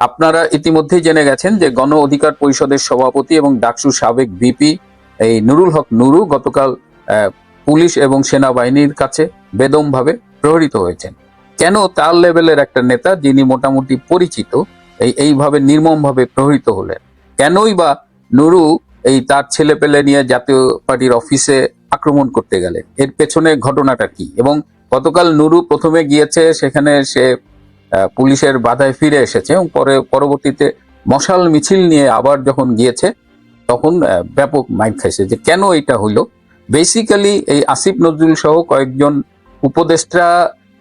আপনারা ইতিমধ্যেই জেনে গেছেন যে গণ অধিকার পরিষদের সভাপতি এবং ডাকসু সাবেক বিপি এই নুরুল হক নুরু গতকাল পুলিশ এবং সেনাবাহিনীর কাছে বেদমভাবে প্রহরিত হয়েছেন। কেন তার লেভেলের একটা নেতা যিনি মোটামুটি পরিচিত, এই, এইভাবে নির্মমভাবে প্রহরিত হলেন? কেনই বা নুরু এই তার ছেলে পেলে নিয়ে জাতীয় পার্টির অফিসে আক্রমণ করতে গেলেন? এর পেছনে ঘটনাটা কি? এবং গতকাল নুরু প্রথমে গিয়েছে, সেখানে সে পুলিশের বাধায় ফিরে এসেছে এবং পরে পরবর্তীতে মশাল মিছিল নিয়ে আবার যখন গিয়েছে, তখন ব্যাপক মাইক খাইছে যে কেন এটা হইল? বেসিক্যালি এই আসিফ নজরুল সহ কয়েকজন উপদেষ্টা,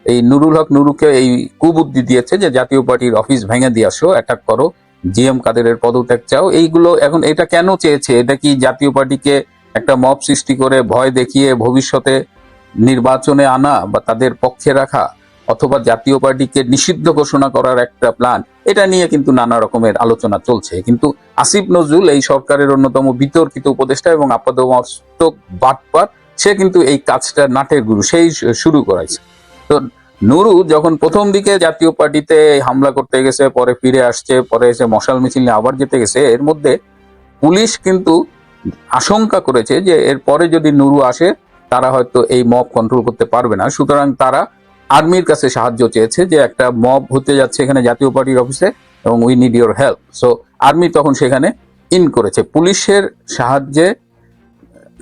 এই নুরুল হক নুরুকে এই কুবুদ্ধি দিয়েছে যে জাতীয় পার্টির অফিস ভেঙে দিয়ে আসো অ্যাটাক করো জিএম কাদেরের পদত্যাগ চাও। এইগুলো এখন এটা কেন চেয়েছে? এটা কি জাতীয় পার্টিকে একটা মব সৃষ্টি করে ভয় দেখিয়ে ভবিষ্যতে নির্বাচনে আনা বা তাদের পক্ষে রাখা? অথবা জাতীয় পার্টিকে নিষিদ্ধ ঘোষণা করার একটা প্ল্যান এটা নিয়ে কিন্তু নানা রকমের আলোচনা চলছে। কিন্তু আসিফ নজরুল, এই সরকারের অন্যতম বিতর্কিত উপদেষ্টা এবং আপাতমস্তক বাটপার, সে কিন্তু এই কাজটা নাটের গুরু, সেই শুরু করাইছে তো নুরু যখন প্রথম দিকে জাতীয় পার্টিতে হামলা করতে গেছে, পরে ফিরে আসছে, পরে এসে মশাল মিছিল নিয়ে আবার যেতে গেছে, এর মধ্যে পুলিশ কিন্তু আশঙ্কা করেছে যে এর পরে যদি নুরু আসে, তারা হয়তো এই মব কন্ট্রোল করতে পারবে না। সুতরাং তারা আর্মির কাছে সাহায্য চেয়েছে যে একটা মব হতে যাচ্ছে এখানে জাতীয় পার্টির অফিসে এবং we need your help. So army তখন সেখানে ইন করেছে। পুলিশের সাহায্যে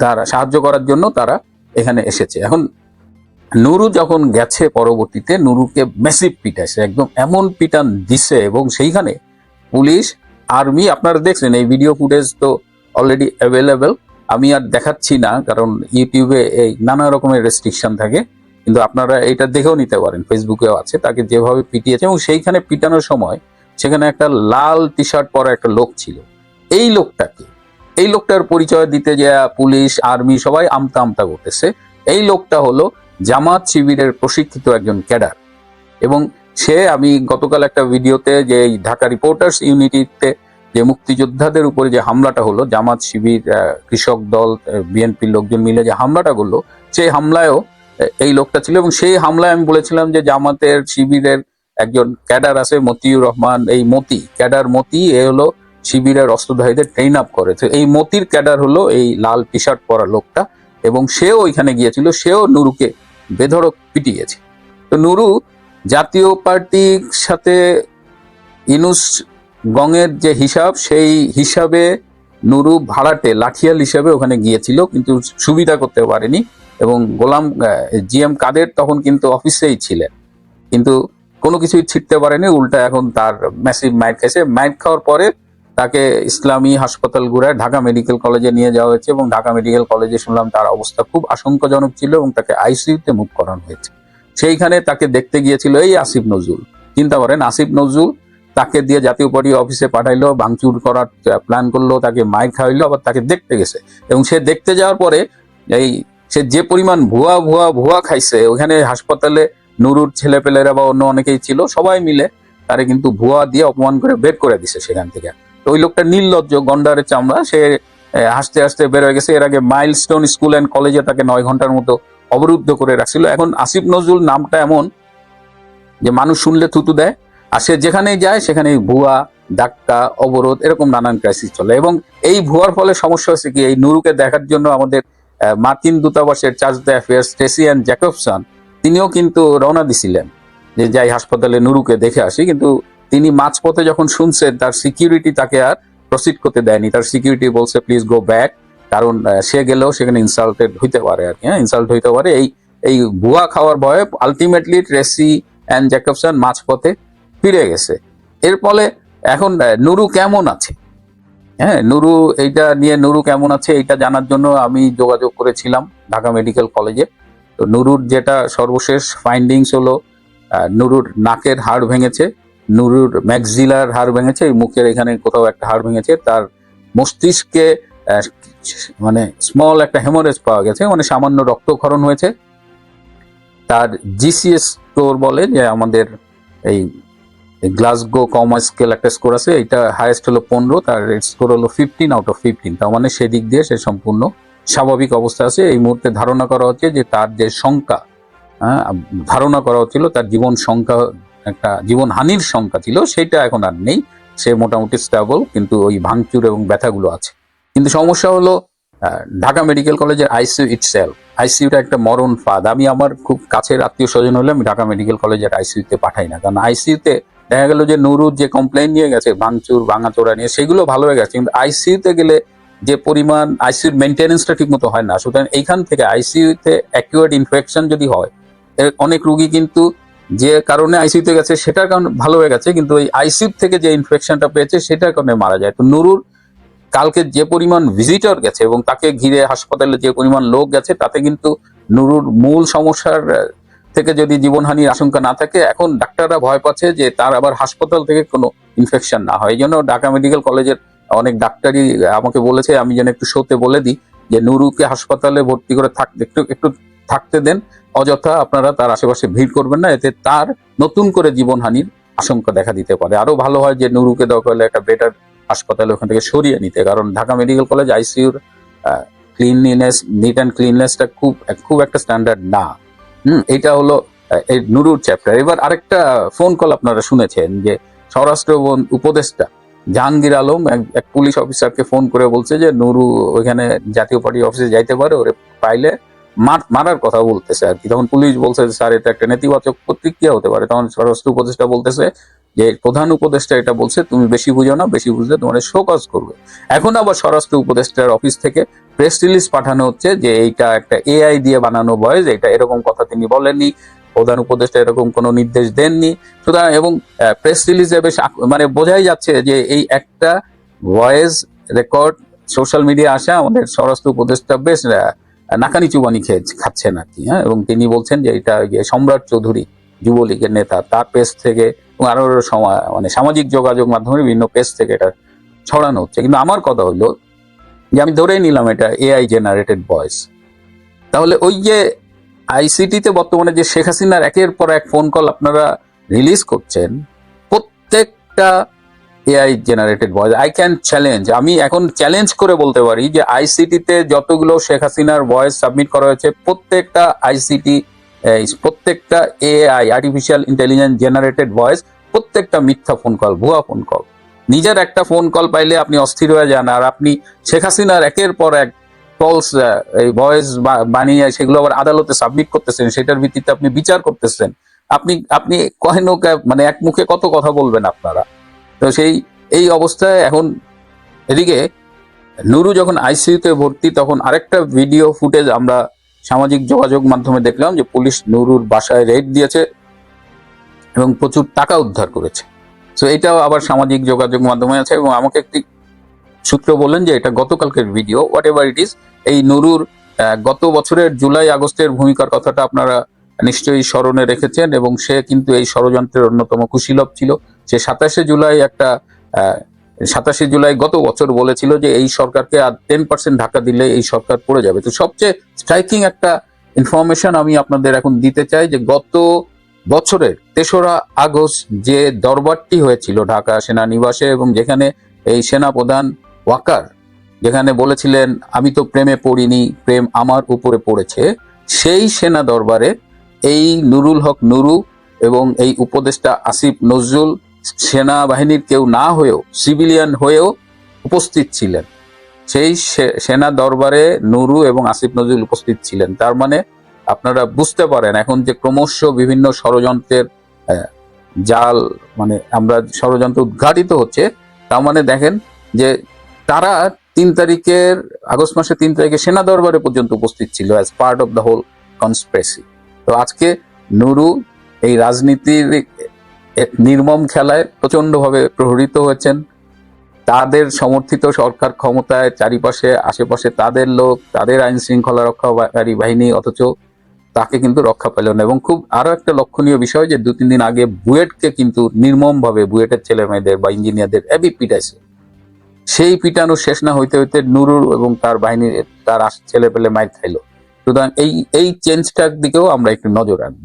তারা, সাহায্য করার জন্য তারা এখানে এসেছে। এখন নুরু যখন গেছে পরবর্তীতে, নুরুকে মেসিভ পিটাইছে একদম এমন পিটান দিছে এবং সেইখানে পুলিশ, আর্মি, আপনারা দেখছেন, এই ভিডিও ফুটেজ তো অলরেডি অ্যাভেলেবেল আমি আর দেখাচ্ছি না, কারণ ইউটিউবে এই নানা রকমের রেস্ট্রিকশন থাকে। কিন্তু আপনারা এটা দেখেও নিতে পারেন ফেসবুকেও আছে, তাকে যেভাবে পিটিয়েছে, এবং সেইখানে পিটানোর সময় সেখানে একটা লাল টি শার্ট পরা একটা লোক ছিল। এই লোকটাকে, এই লোকটার পরিচয় দিতে যে পুলিশ, আর্মি সবাই আমতা আমতা করতেছে। এই লোকটা হলো জামাত শিবিরের প্রশিক্ষিত একজন ক্যাডার। এবং সে, আমি গতকাল একটা ভিডিওতে যে ঢাকা রিপোর্টার্স ইউনিটিতে যে মুক্তিযোদ্ধাদের উপরে যে হামলাটা হলো, জামাত শিবির কৃষক দল বিএনপির লোকজন মিলে যে হামলাটা করল, সেই হামলায়ও এই লোকটা ছিল এবং সেই হামলায় আমি বলেছিলাম যে জামাতের শিবিরের একজন ক্যাডার আছে মতিউর রহমান, এই মতি, ক্যাডার মতি, এ হলো শিবিরের অস্ত্রধারীদের ট্রেন আপ করে। তো এই মতির ক্যাডার হলো এই লাল টি শার্ট পরা লোকটা এবং সেও ওইখানে গিয়েছিল, সেও নুরুকে বেধড়ক পিটিয়েছে। তো নুরু জাতীয় পার্টির সাথে ইনুস গঙের যে হিসাব, সেই হিসাবে নুরু ভাড়াটে, লাঠিয়াল হিসাবে ওখানে গিয়েছিল, কিন্তু সুবিধা করতে পারেনি। এবং গোলাম জিএম কাদের তখন কিন্তু অফিসেই ছিলেন। কিন্তু কোনো কিছুই ছিটতে পারেনি, উল্টা এখন তার ম্যাসিভ মাইট খেয়েছে মাইট খাওয়ার পরে তাকে ইসলামী হাসপাতাল গুড়ায় ঢাকা মেডিকেল কলেজে নিয়ে যাওয়া হয়েছে এবং ঢাকা মেডিকেল কলেজে শুনলাম তার অবস্থা খুব আশঙ্কাজনক ছিল এবং তাকে আইসিইউতে মুভ করানো হয়েছে। সেইখানে তাকে দেখতে গিয়েছিল এই আসিফ নজরুল। চিন্তা করেন, আসিফ নজরুল তাকে দিয়ে জাতীয় পার্টি অফিসে পাঠাইলো, ভাঙচুর করার প্ল্যান করল, তাকে মাইক খাওয়াইলো, আবার তাকে দেখতে গেছে। এবং সে দেখতে যাওয়ার পরে এই সে যে পরিমাণ ভুয়া ভুয়া ভুয়া খাইছে, ওখানে হাসপাতালে নুরুর ছেলেপেলেরা বা অন্য অনেকেই ছিল, সবাই মিলে তারে কিন্তু ভুয়া দিয়ে অপমান করে বের করে দিছে সেখান থেকে। তো ওই লোকটা নির্লজ্জ গন্ডারের চামড়া, সে হাসতে হাসতে বের হয়ে গেছে। এর আগে মাইলস্টোন স্কুল অ্যান্ড কলেজে তাকে নয় ঘণ্টার মতো অবরুদ্ধ করে রাখছিল। এখন আসিফ নজরুল নামটা এমন যে মানুষ শুনলে থুতু দেয়, আর সে যেখানেই যায় সেখানে ভুয়া, ধাক্কা, অবরোধ, এরকম নানান ক্রাইসিস চলে। এবং এই ভুয়ার ফলে সমস্যা হচ্ছে কি, এই নুরুকে দেখার জন্য আমাদের মার্কিন দূতাবাসের charge d' affaires Stacey and Jacobson, তিনিও কিন্তু রওনা দিছিলেন যে যাই হাসপাতালে নুরুকে দেখে আসি, কিন্তু তিনি মাঝপথে যখন শুনছেন তার সিকিউরিটি তাকে আর প্রসিড করতে দেয়নি। তার সিকিউরিটি বলছে, প্লিজ গো ব্যাক। কারণ সে গেলেও সেখানে ইনসাল্টেড হইতে পারে আর কি হ্যাঁ ইনসাল্ট হইতে পারে। এই এই ভুয়া খাওয়ার ভয়ে আলটিমেটলি ট্রেসি অ্যান্ড জ্যাকবসন মাঝপথে ফিরে গেছে। এর ফলে এখন নুরু কেমন আছে? হ্যাঁ নুরু, এইটা নিয়ে নুরু কেমন আছে এইটা জানার জন্য আমি যোগাযোগ করেছিলাম ঢাকা মেডিকেল কলেজে। তো নুরুর যেটা সর্বশেষ ফাইন্ডিংস হলো নুরুর নাকের হাড় ভেঙেছে, নুরুর ম্যাক্সিলার হাড় ভেঙেছে মুখের এখানে কোথাও একটা হাড় ভেঙেছে, তার মস্তিষ্কে মানে স্মল একটা হেমোরেজ পাওয়া গেছে মানে সামান্য রক্তক্ষরণ হয়েছে। তার জিসিএস স্টোর বলে যে আমাদের এই গ্লাসগো কমার স্কেল একটা স্কোর আছে এটা হাইয়েস্ট হলো পনেরো তার স্কোর হলো ফিফটিন আউট অফ ফিফটিন তার মানে সেদিক দিয়ে সে সম্পূর্ণ স্বাভাবিক অবস্থা আছে। এই মুহূর্তে ধারণা করা হচ্ছে যে তার যে শঙ্কা হ্যাঁ, ধারণা করা হচ্ছিল তার জীবন সংখ্যা একটা জীবনহানির শঙ্কা ছিল সেটা এখন আর নেই। সে মোটামুটি স্টেবল কিন্তু ওই ভাঙচুর এবং ব্যথাগুলো আছে। কিন্তু সমস্যা হলো ঢাকা মেডিকেল কলেজের আইসিইউ ইটসেল আইসিইউটা একটা মরণ ফাঁদ। আমি আমার খুব কাছের আত্মীয় স্বজন হলে আমি ঢাকা মেডিকেল কলেজের আইসিইউতে পাঠাই না। কারণ আইসিইউতে দেখা গেল যে নুরুর যে কমপ্লেন নিয়ে গেছে, ভাঙচুর, ভাঙাচোরা নিয়ে, সেগুলো ভালো হয়ে গেছে। কিন্তু আইসিইউতে গেলে যে পরিমাণ আইসিইউর মেনটেনেন্সটা ঠিক মতো হয় না। সুতরাং এইখান থেকে আইসিইউতে অ্যাকিউয়ার্ড ইনফেকশন যদি হয় অনেক রুগী কিন্তু যে কারণে আইসিইউতে গেছে, সেটার কারণে ভালো হয়ে গেছে, কিন্তু ওই আইসিইউ থেকে যে ইনফেকশনটা পেয়েছে, সেটার কারণে মারা যায়। তো নুরুর কালকে যে পরিমাণ ভিজিটর গেছে এবং তাকে ঘিরে হাসপাতালে যে পরিমাণ লোক গেছে, তাতে কিন্তু নুরুর মূল সমস্যার থেকে যদি জীবনহানির আশঙ্কা না থাকে, এখন ডাক্তাররা ভয় পাচ্ছে যে তার আবার হাসপাতাল থেকে কোনো ইনফেকশন না হয়। এই জন্য ঢাকা মেডিকেল কলেজের অনেক ডাক্তারই আমাকে বলেছে, আমি যেন একটু শোতে বলে দিই যে নুরুকে হাসপাতালে ভর্তি করে থাকতে একটু একটু থাকতে দেন, অযথা আপনারা তার আশেপাশে ভিড় করবেন না, এতে তার নতুন করে জীবনহানির আশঙ্কা দেখা দিতে পারে। আরও ভালো হয় যে নুরুকে দরকার হলে একটা বেটার হাসপাতালে ওখান থেকে সরিয়ে নিতে, কারণ ঢাকা মেডিকেল কলেজ আইসিইউর ক্লিনলিনেস নিট অ্যান্ড ক্লিননেসটা খুব খুব একটা স্ট্যান্ডার্ড না। হুম, এটা হলো নুরুর চ্যাপ্টার এবার আরেকটা ফোন কল আপনারা শুনেছেন যে স্বরাষ্ট্র উপদেষ্টা জাহাঙ্গীর আলম, এক- পুলিশ অফিসারকে ফোন করে বলছে যে, নুরু, ওইখানে জাতীয় পার্টি অফিসে যাইতে পারে, ওরে পাইলে মার- মারার কথা বলতেছে আর কি তখন পুলিশ বলছে স্যার, এটা একটা নেতিবাচক প্রতিক্রিয়া হতে পারে। তখন স্বরাষ্ট্র উপদেষ্টা বলতেছে যে, প্রধান উপদেষ্টা এটা বলছে, তুমি বেশি বুঝো না, বেশি বুঝলে তোমার শোকজ করবে। এখন আবার স্বরাষ্ট্র উপদেষ্টার অফিস থেকে প্রেস রিলিজ পাঠানো হচ্ছে যে এইটা একটা এআই দিয়ে বানানো ভয়েস এটা এরকম কথা তিনি বলেননি, প্রধান উপদেষ্টা এরকম কোনো নির্দেশ দেননি। সুতরাং এবং প্রেস রিলিজে বেশ মানে বোঝাই যাচ্ছে যে এই একটা ভয়েস রেকর্ড সোশ্যাল মিডিয়া আসা আমাদের স্বরাষ্ট্র উপদেষ্টা বেশ নাকানি চুবানি খেয়ে খাচ্ছেন আর কি হ্যাঁ? এবং তিনি বলছেন যে এটা যে সম্রাট চৌধুরী, যুবলীগের নেতা, তার পেজ থেকে এবং আরও মানে সামাজিক যোগাযোগ মাধ্যমে বিভিন্ন পেজ থেকে এটা ছড়ানো হচ্ছে। কিন্তু আমার কথা হলো যে আমি ধরেই নিলাম এটা এআই জেনারেটেড ভয়েস তাহলে ওই যে আইসিটিতে বর্তমানে যে শেখ হাসিনার একের পর এক ফোন কল আপনারা রিলিজ করছেন, প্রত্যেকটা AI generated voice I can challenge আমি এখন চ্যালেঞ্জ করে বলতে পারি যে আইসিটিতে যতগুলো শেখ হাসিনার ভয়েস সাবমিট করা হয়েছে, প্রত্যেকটা আইসিটি প্রত্যেকটা AI artificial intelligence generated voice প্রত্যেকটা মিথ্যা ফোন কল ভুয়া ফোন কল নিজের একটা ফোন কল পাইলে আপনি অস্থির হয়ে যান, আর আপনি শেখ হাসিনার একের পর এক কলস এই ভয়েস বানিয়ে সেগুলো আবার আদালতে সাবমিট করতেছেন, সেটার ভিত্তিতে আপনি বিচার করতেছেন। আপনি আপনি কয় নৌকা মানে এক মুখে কত কথা বলবেন আপনারা? তো সেই, এই অবস্থায় এখন এদিকে নুরু যখন আইসিইউতে ভর্তি, তখন আরেকটা ভিডিও ফুটেজ আমরা সামাজিক যোগাযোগ মাধ্যমে দেখলাম যে পুলিশ নুরুর বাসায় রেড দিয়েছে এবং প্রচুর টাকা উদ্ধার করেছে। তো এটাও আবার সামাজিক যোগাযোগ মাধ্যমে আছে এবং আমাকে একটি সূত্র বললেন যে এটা গতকালকের video whatever it is এই নুরুর গত বছরের জুলাই আগস্টের ভূমিকার কথাটা আপনারা নিশ্চয়ই স্মরণে রেখেছেন এবং সে কিন্তু এই ষড়যন্ত্রের অন্যতম কুশীলভ ছিল। সে সাতাশে জুলাই একটা সাতাশে জুলাই গত বছর বলেছিল যে এই সরকারকে আর টেন পার্সেন্ট ধাক্কা দিলে এই সরকার পড়ে যাবে। তো সবচেয়ে স্ট্রাইকিং একটা ইনফরমেশন আমি আপনাদের এখন দিতে চাই যে গত বছরের তেসরা আগস্ট যে দরবারটি হয়েছিল ঢাকা সেনানিবাসে এবং যেখানে এই সেনা প্রধান ওয়াকার, যেখানে বলেছিলেন, আমি তো প্রেমে পড়িনি, প্রেম আমার উপরে পড়েছে। সেই সেনা দরবারে এই নুরুল হক নুরু এবং এই উপদেষ্টা আসিফ নজরুল সেনাবাহিনীর কেউ না হয়েও, সিভিলিয়ান হয়েও উপস্থিত ছিলেন। সেই সেনা দরবারে নুরু এবং আসিফ নজরুল উপস্থিত ছিলেন। তার মানে আপনারা বুঝতে পারেন, এখন যে ক্রমশ বিভিন্ন ষড়যন্ত্রের জাল মানে আমরা ষড়যন্ত্র উদ্ঘাটিত হচ্ছে, তার মানে দেখেন যে তারা তিন তারিখের, আগস্ট মাসের তিন তারিখে সেনা দরবারে পর্যন্ত উপস্থিত ছিল as part of the whole conspiracy তো আজকে নুরু এই রাজনীতির নির্মম খেলায় প্রচন্ডভাবে প্রহরিত হয়েছেন। তাদের সমর্থিত সরকার ক্ষমতায় চারিপাশে, আশেপাশে তাদের লোক, তাদের আইন শৃঙ্খলা রক্ষাকারী বাহিনী, অথচ তাকে কিন্তু রক্ষা পেল না। এবং খুব আরও একটা লক্ষণীয় বিষয় যে দু তিন দিন আগে বুয়েটকে কিন্তু নির্মম ভাবে বুয়েটের ছেলে মেয়েদের বা ইঞ্জিনিয়ারদের এবি পিটাইছে। সেই পিটানো শেষ না হইতে হইতে নুরুর এবং তার বাহিনীর তার ছেলে পেলে মায়ের খাইল। সুতরাং এই এই চেঞ্জটার দিকেও আমরা একটু নজর রাখব।